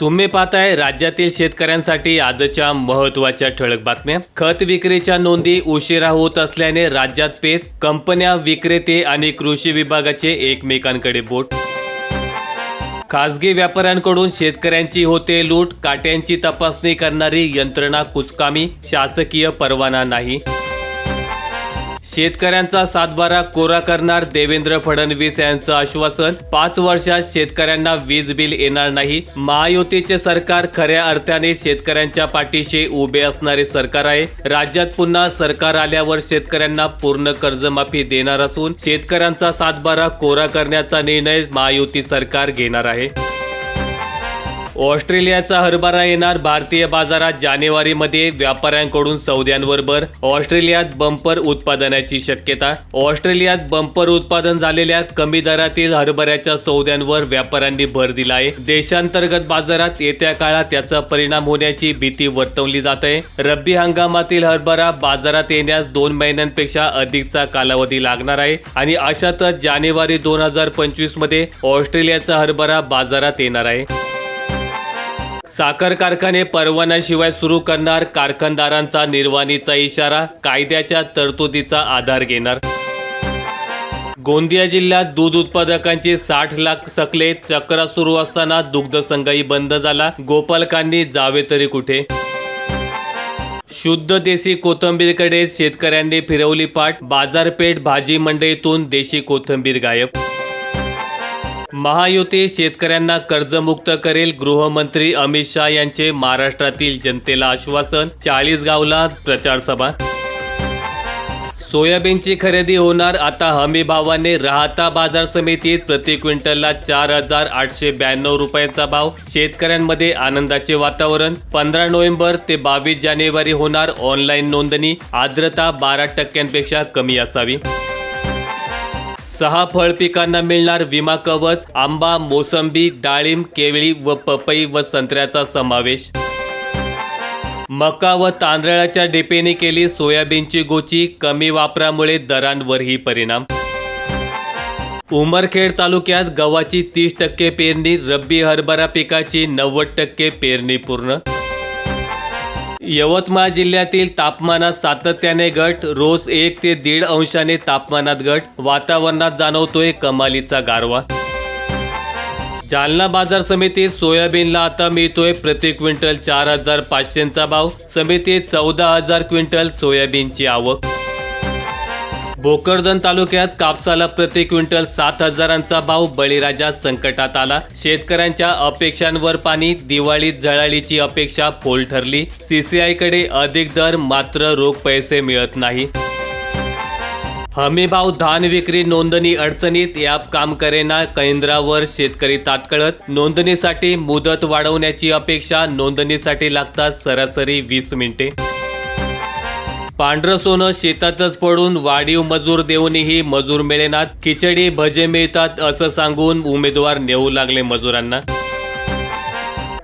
तुम्ही पाहताय राज्यातील शेतकऱ्यांसाठी आजच्या महत्त्वाच्या ठळक बातम्या. खत विक्रीच्या नोंदी उशिरा होत असल्याने राज्यात पेच कंपन्या विक्रेते आणि कृषी विभागाचे एकमेकांकडे बोट. खासगी व्यापाऱ्यांकडून शेतकऱ्यांची होते लूट काट्यांची तपासणी करणारी यंत्रणा कुचकामी शासकीय परवाना नाही. शेतकऱ्यांचा सातबारा कोरा करणार देवेंद्र फडणवीस यांचं आश्वासन. पाच वर्षात शेतकऱ्यांना वीज बिल येणार नाही. महायुतीचे सरकार खऱ्या अर्थाने शेतकऱ्यांच्या पाठीशी उभे असणारे सरकार आहे. राज्यात पुन्हा सरकार आल्यावर शेतकऱ्यांना पूर्ण कर्जमाफी देणार असून शेतकऱ्यांचा सातबारा कोरा करण्याचा निर्णय महायुती सरकार घेणार आहे. ऑस्ट्रेलियाचा हरभरा येणार भारतीय बाजारात जानेवारीमध्ये व्यापाऱ्यांकडून सौद्यांबरोबर ऑस्ट्रेलियात बंपर उत्पादनाची शक्यता. ऑस्ट्रेलियात बंपर उत्पादन झालेल्या कमी दरातील हरभऱ्याच्या सौद्यांवर व्यापाऱ्यांनी भर दिला आहे. देशांतर्गत बाजारात येत्या काळात त्याचा परिणाम होण्याची भीती वर्तवली जात आहे. रब्बी हंगामातील हरभरा बाजारात येण्यास दोन महिन्यांपेक्षा अधिकचा कालावधी लागणार आहे आणि अशातच जानेवारी दोन हजार पंचवीसमध्ये ऑस्ट्रेलियाचा हरभरा बाजारात येणार आहे. साखर कारखाने परवान्याशिवाय सुरू करणार कारखानदारांचा निर्वाणीचा इशारा कायद्याच्या तरतुदीचा आधार घेणार. गोंदिया जिल्ह्यात दूध उत्पादकांचे साठ लाख सकले चक्रा सुरू असताना दुग्ध संघही बंद झाला. गोपालकांनी जावे तरी कुठे? शुद्ध देशी कोथंबीरकडे शेतकऱ्यांनी फिरवली पाठ. बाजारपेठ भाजी मंडईतून देशी कोथंबीर गायब महायुती शेतकऱ्यांना कर्जमुक्त करेल गृहमंत्री अमित शहा यांचे महाराष्ट्रातील जनतेला आश्वासन चाळीस गावला प्रचार सभा सोयाबीनची खरेदी होणार आता हमी भावाने राहता बाजार समितीत प्रति क्विंटलला चार हजार आठशे ब्याण्णव रुपयांचा भाव. शेतकऱ्यांमध्ये आनंदाचे वातावरण पंधरा नोव्हेंबर ते बावीस जानेवारी होणार ऑनलाईन नोंदणी आर्द्रता बारा टक्क्यांपेक्षा कमी असावी. सहा फळ पिकांना मिळणार विमा कवच आंबा मोसंबी डाळिंब केळी व पपई व संत्र्याचा समावेश. मका व तांदळाच्या डेपेने केली सोयाबीनची गोची कमी वापरामुळे दरांवरही परिणाम. उमरखेड तालुक्यात गव्हाची तीस टक्के पेरणी रब्बी हरभरा पिकाची नव्वद टक्के पेरणी पूर्ण यवतमाळ जिल्ह्यातील तापमानात सातत्याने घट रोज एक ते दीड अंशाने तापमानात घट. वातावरणात जाणवतोय कमालीचा गारवा. जालना बाजार समितीत सोयाबीनला आता मिळतोय प्रति क्विंटल चार हजार पाचशेचा भाव. समितीत चौदा हजार क्विंटल सोयाबीनची आवक. भोकरदन तालुक्यात कापसाला प्रति क्विंटल सात हजारांचा भाव बळीराजा संकटात आला. शेतकऱ्यांच्या अपेक्षांवर पाणी दिवाळीत झळाळीची अपेक्षा फोल ठरली. सीसीआयकडे अधिक दर मात्र रोख पैसे मिळत नाही. हमीभाव धान विक्री नोंदणी अडचणीत ॲप काम करेना केंद्रावर शेतकरी ताटकळत. नोंदणीसाठी मुदत वाढवण्याची अपेक्षा नोंदणीसाठी लागतात सरासरी वीस मिनिटे. पांढरं सोनं शेतातच पडून वाढीव मजूर देऊनही मजूर मिळेनात. खिचडी भजे मिळतात असं सांगून उमेदवार नेऊ लागले मजुरांना.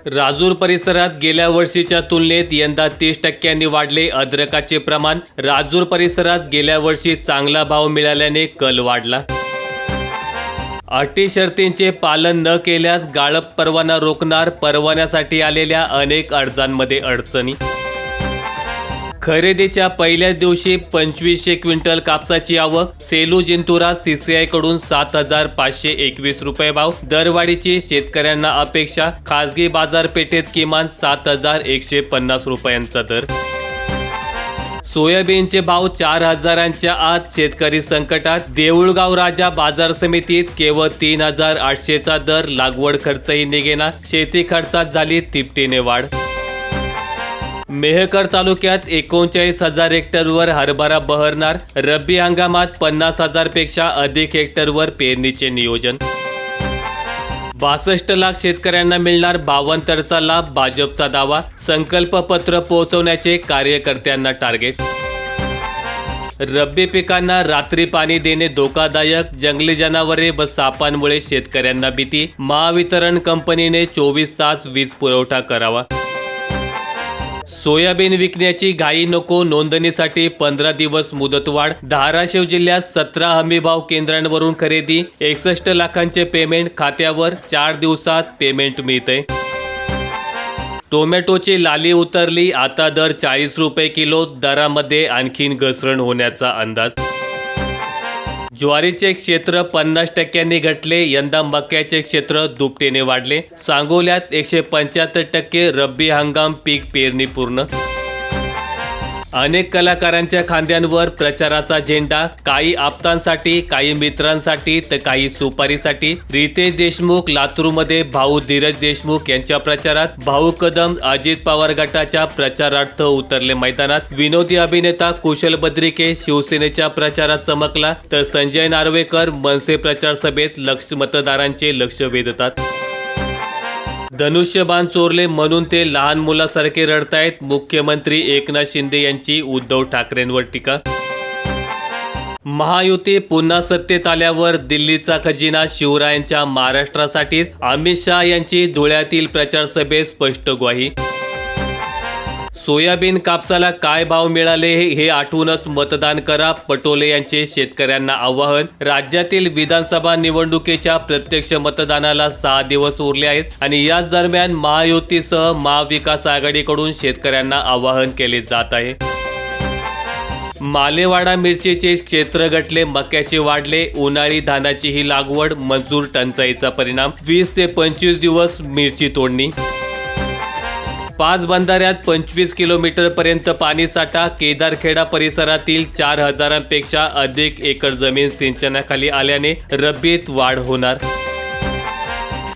राजूर परिसरात गेल्या वर्षीच्या तुलनेत यंदा तीस टक्क्यांनी वाढले अद्रकाचे प्रमाण. राजूर परिसरात गेल्या वर्षी चांगला भाव मिळाल्याने कल वाढला. अटी शर्तींचे पालन न केल्यास गाळप परवाना रोखणार परवान्यासाठी आलेल्या अनेक अर्जांमध्ये अडचणी. खरेदीच्या पहिल्याच दिवशी पंचवीसशे क्विंटल कापसाची आवक. सेलू जिंतुरा सीसीआयकडून सात हजार पाचशे एकवीस रुपये भाव. दरवाढीची शेतकऱ्यांना अपेक्षा. खासगी बाजारपेठेत किमान सात हजार एकशे पन्नास रुपयांचा दर. सोयाबीनचे भाव चार हजारांच्या आत शेतकरी संकटात. देऊळगाव राजा बाजार समितीत केवळ तीन हजार आठशेचा दर. लागवड खर्चही निघेना. शेती खर्चात झाली तिपटीने वाढ. मेहकर तालुक्यात एकोणचाळीस हजार हेक्टरवर हरभरा बहरणार. रब्बी हंगामात पन्नास हजारपेक्षा अधिक हेक्टरवर पेरणीचे नियोजन. बासष्ट लाख शेतकऱ्यांना मिळणार बावनतरचा लाभ भाजपचा दावा संकल्पपत्र पोहोचवण्याचे कार्यकर्त्यांना टार्गेट. रब्बी पिकांना रात्री पाणी देणे धोकादायक जंगली जनावरे व सापांमुळे शेतकऱ्यांना भीती महावितरण कंपनीने चोवीस तास वीज पुरवठा करावा. सोयाबीन विकण्याची घाई नको नोंदणीसाठी पंधरा दिवस मुदतवाढ. धाराशिव जिल्ह्यात सतरा हमीभाव केंद्रांवरून खरेदी एकसष्ट लाखांचे पेमेंट खात्यावर चार दिवसात पेमेंट मिळते टोमॅटोची लाली उतरली आता दर चाळीस रुपये किलो दरामध्ये आणखीन घसरण होण्याचा अंदाज. ज्वारीचे क्षेत्र पन्नास टक्क्यांनी घटले यंदा मक्याचे क्षेत्र दुपटीने वाढले. सांगोल्यात एकशे पंच्याहत्तर टक्के रब्बी हंगाम पीक पेरणी पूर्ण अनेक कलाकारांच्या खांद्यांवर प्रचाराचा झेंडा काही आप्तांसाठी काही मित्रांसाठी तर काही सुपारीसाठी. रितेश देशमुख लातूरमध्ये भाऊ धीरज देशमुख यांच्या प्रचारात. भाऊ कदम अजित पवार गटाच्या प्रचारार्थ उतरले मैदानात. विनोदी अभिनेता कुशल बद्रिके शिवसेनेच्या प्रचारात चमकला तर संजय नार्वेकर मनसे प्रचार सभेत लक्ष मतदारांचे लक्ष वेधतात. धनुष्यबाण चोरले म्हणून ते लहान मुलासारखे रडतायत मुख्यमंत्री एकनाथ शिंदे यांची उद्धव ठाकरेंवर टीका. महायुती पुन्हा सत्तेत आल्यावर दिल्लीचा खजिना शिवरायांच्या महाराष्ट्रासाठीच अमित शहा यांची धुळ्यातील प्रचार सभेत स्पष्ट ग्वाही. सोयाबीन कापसाला काय भाव मिळाले हे आठवूनच मतदान करा पटोले यांचे शेतकऱ्यांना आवाहन. राज्यातील विधानसभा निवडणुकीच्या प्रत्यक्ष मतदानाला सहा दिवस उरले आहेत आणि याच दरम्यान महायुतीसह महाविकास आघाडीकडून शेतकऱ्यांना आवाहन केले जात आहे. मालेवाडा मिरचीचे क्षेत्र घटले मक्याचे वाढले उन्हाळी धानाची ही लागवड मंजूर टंचाईचा परिणाम वीस ते पंचवीस दिवस मिरची तोडणी पाच बंधाऱ्यात पंचवीस किलोमीटर पर्यंत पाणी साठा केदारखेडा परिसरातील चार हजारांपेक्षा अधिक एकर जमीन सिंचनाखाली आल्याने रब्बीत वाढ होणार.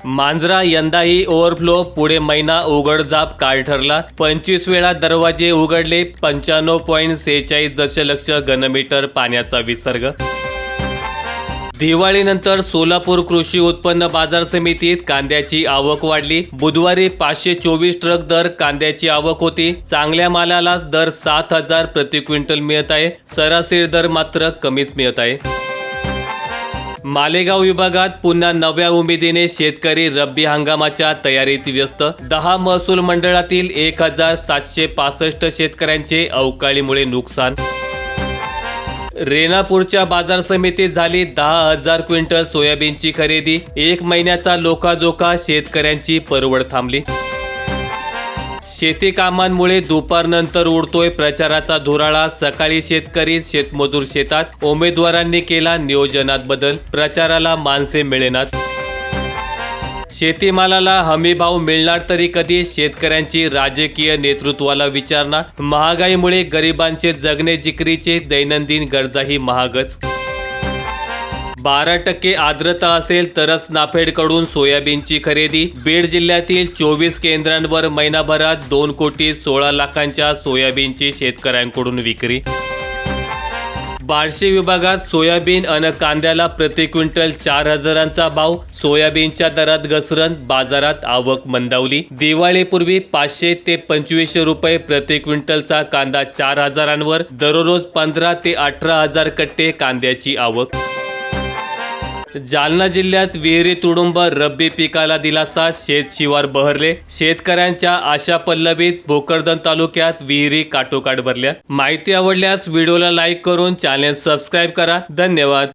मांजरा यंदाही ओव्हरफ्लो पुढे महिना उघडझाप काळ ठरला. पंचवीस वेळा दरवाजे उघडले पंच्याण्णव पॉईंट सेहेचाळीस दशलक्ष घनमीटर पाण्याचा विसर्ग दिवाळीनंतर सोलापूर कृषी उत्पन्न बाजार समितीत कांद्याची आवक वाढली. बुधवारी पाचशे चोवीस ट्रक दर कांद्याची आवक होती. चांगल्या मालाला दर सात हजार प्रति क्विंटल मिळत आहे. सरासरी दर मात्र कमीच मिळत आहे. मालेगाव विभागात पुन्हा नव्या उमेदीने शेतकरी रब्बी हंगामाच्या तयारीत व्यस्त. दहा महसूल मंडळातील एक हजार सातशे पासष्ट शेतकऱ्यांचे अवकाळीमुळे नुकसान रेणापूरच्या बाजार समितीत झाली दहा हजार क्विंटल सोयाबीनची खरेदी. एक महिन्याचा लोकाजोका शेतकऱ्यांची परवड थांबली. शेती कामांमुळे दुपारनंतर उडतोय प्रचाराचा धुराळा. सकाळी शेतकरी शेतमजूर शेतात. उमेदवारांनी केला नियोजनात बदल. प्रचाराला माणसे मिळेनात. शेतीमालाला हमी भाव मिळणार तरी कधी शेतकऱ्यांची राजकीय नेतृत्वाला विचारणार? महागाईमुळे गरिबांचे जगणे जिकरीचे दैनंदिन गरजाही महागच. बारा टक्के आर्द्रता असेल तरच नाफेडकडून सोयाबीनची खरेदी. बीड जिल्ह्यातील चोवीस केंद्रांवर महिनाभरात दोन कोटी सोळा लाखांच्या सोयाबीनची शेतकऱ्यांकडून विक्री. बार्शी विभागात सोयाबीन अन कांद्याला प्रति क्विंटल चार हजारांचा भाव. सोयाबीनच्या दरात घसरण बाजारात आवक मंदावली. दिवाळीपूर्वी पाचशे ते पंचवीसशे रुपये प्रति क्विंटलचा कांदा चार हजारांवर. दररोज पंधरा ते अठरा हजार कट्टे कांद्याची आवक. जालना जिल्ह्यात विहिरी तुडुंब रब्बी पिकाला दिलासा. शेत शिवार बहरले. शेतकऱ्यांच्या आशा पल्लवीत भोकरदन तालुक्यात विहिरी काटोकाट भरल्या. माहिती आवडल्यास व्हिडिओला लाईक करून चॅनेल सबस्क्राईब करा. धन्यवाद.